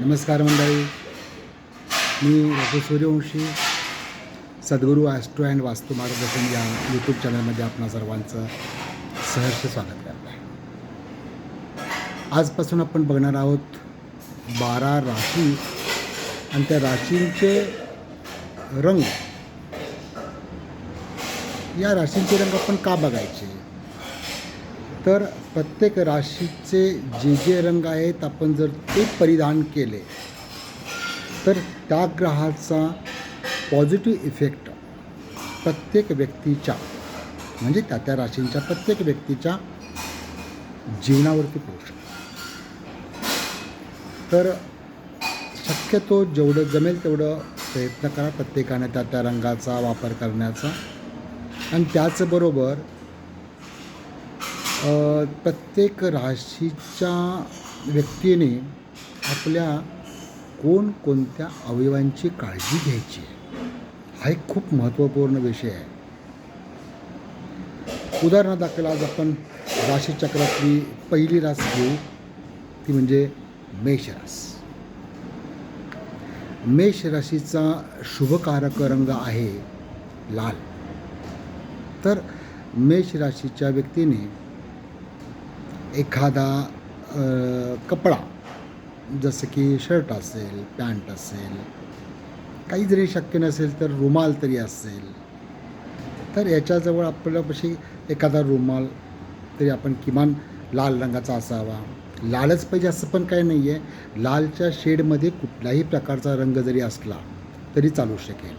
नमस्कार मंडळी. मी रघु सूर्यवंशी सद्गुरू Austro and वास्तू मार्गदर्शन या यूट्यूब चॅनलमध्ये आपणा सर्वांचं सहर्ष स्वागत करत आहे. आजपासून आपण बघणार आहोत बारा राशी आणि त्या राशींचे रंग. या राशींचे रंग आपण का बघायचे? तर प्रत्येक राशीचे जे जे रंग आहेत आपण जर ते परिधान केले तर त्या ग्रहाचा पॉझिटिव्ह इफेक्ट प्रत्येक व्यक्तीच्या म्हणजे त्या त्या राशींच्या प्रत्येक व्यक्तीच्या जीवनावरती पडू शकतो तर शक्यतो जेवढं जमेल तेवढं प्रयत्न करा प्रत्येकाने त्या त्या रंगाचा वापर करण्याचा. आणि त्याचबरोबर प्रत्येक राशीच्या व्यक्तीने आपल्या कोणकोणत्या अवयवांची काळजी घ्यायची आहे? हा एक खूप महत्त्वपूर्ण विषय आहे. उदाहरणादाखल आज आपण राशीचक्रातली पहिली रास घेऊ. ती म्हणजे मेष रास मेष राशीचा शुभकारक रंग आहे लाल. तर मेष राशीच्या व्यक्तीने एखादा कपडा जसं की शर्ट असेल पॅन्ट असेल काही जरी शक्य नसेल तर रुमाल तरी असेल तर याच्याजवळ आपल्यापाशी एखादा रुमाल तरी आपण किमान लाल रंगाचा असावा. लालच पाहिजे असं पण काही नाही आहे लालच्या शेडमध्ये कुठलाही प्रकारचा रंग जरी असला तरी चालू शकेल.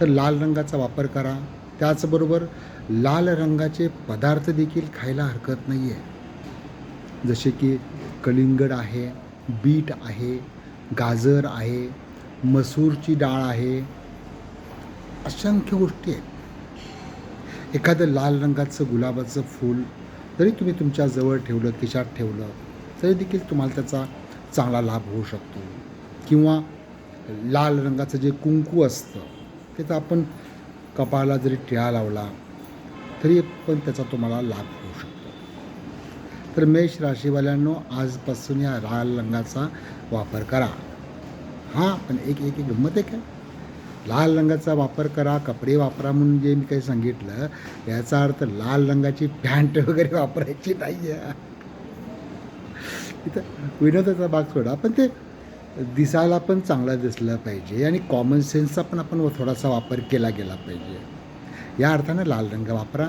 तर लाल रंगाचा वापर करा. त्याचबरोबर लाल रंगाचे पदार्थ देखील खायला हरकत नाही आहे जसे की कलिंगड आहे बीट आहे गाजर आहे मसूरची डाळ आहे असंख्य गोष्टी आहेत. एखादं लाल रंगाचं गुलाबाचं फूल जरी तुम्ही तुमच्या जवळ ठेवलं खिशात ठेवलं तरी देखील तुम्हाला त्याचा चांगला लाभ होऊ शकतो. किंवा लाल रंगाचं जे कुंकू असतं त्याचा आपण कपाळाला जरी टिळा लावला तरी पण त्याचा तुम्हाला लाभ होऊ शकतो. तर मेष राशीवाल्यांनो आजपासून या लाल रंगाचा वापर करा. हां पण एक एक एक गंमत आहे का? लाल रंगाचा वापर करा कपडे वापरा म्हणून जे मी काही सांगितलं याचा अर्थ लाल रंगाची पॅन्ट वगैरे वापरायची नाही आहे. इथं विनोदाचा भाग सोडा पण ते दिसायला पण चांगलं दिसलं पाहिजे आणि कॉमन सेन्सचा पण आपण थोडासा वापर केला गेला पाहिजे. या अर्थानं लाल रंग वापरा.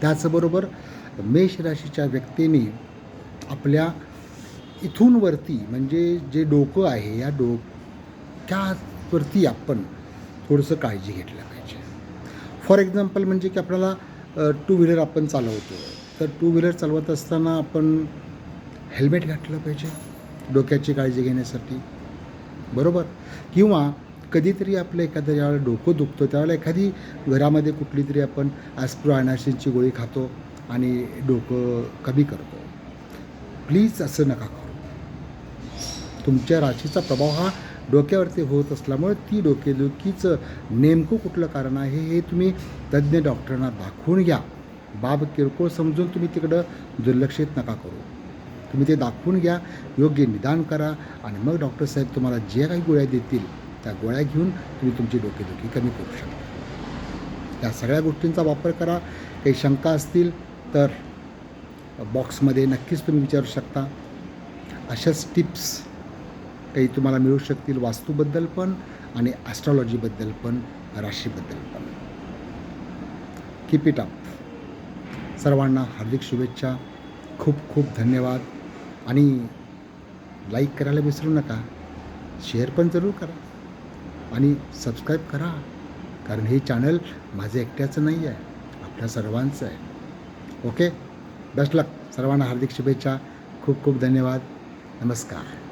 त्याचबरोबर मेष राशीच्या व्यक्तीने आपल्या इथून वरती म्हणजे जे डोकं आहे या डोक्यावरती आपण थोडंसं काळजी घेतलं पाहिजे. फॉर एक्झाम्पल म्हणजे की आपल्याला टू व्हीलर आपण चालवतो तर टू व्हीलर चालवत असताना आपण हेल्मेट घातलं पाहिजे डोक्याची काळजी घेण्यासाठी. बरोबर? किंवा कधीतरी आपलं एखाद्या ज्यावेळेला डोकं दुखतं त्यावेळेला एखादी घरामध्ये कुठली तरी आपण ॲस्प्रो अनासिनची गोळी खातो आणि डोकं कमी करतो. प्लीज असं नका करू. तुमच्या राशीचा प्रभाव हा डोक्यावरती होत असल्यामुळे ती डोकेदुखीचं नेमकं कुठलं कारण आहे हे तुम्ही तज्ज्ञ डॉक्टरांना दाखवून घ्या. बाब किरकोळ समजून तुम्ही तिकडं दुर्लक्षित नका करू. तुम्ही ते दाखवून घ्या योग्य निदान करा आणि मग डॉक्टर साहेब तुम्हाला जे काही गोळ्या देतील त्या गोळ्या घेऊन तुम्ही तुमची डोकेदुखी कमी करू शकता. त्या सगळ्या गोष्टींचा वापर करा. काही शंका असतील तर बॉक्समध्ये नक्कीच तुम्ही विचारू शकता. अशाच टिप्स काही तुम्हाला मिळू शकतील वास्तूबद्दल पण आणि ॲस्ट्रॉलॉजीबद्दल पण राशीबद्दल पण. कीप इट अप सर्वांना हार्दिक शुभेच्छा. खूप खूप धन्यवाद. आणि लाईक करायला विसरू नका. शेअर पण जरूर करा. आणि सबस्क्राईब करा. कारण हे चॅनल माझं एकट्याचं नाही आहे आपल्या सर्वांचं आहे. ओके बेस्ट लक सर्वांना हार्दिक शुभेच्छा. खूप खूप धन्यवाद. नमस्कार.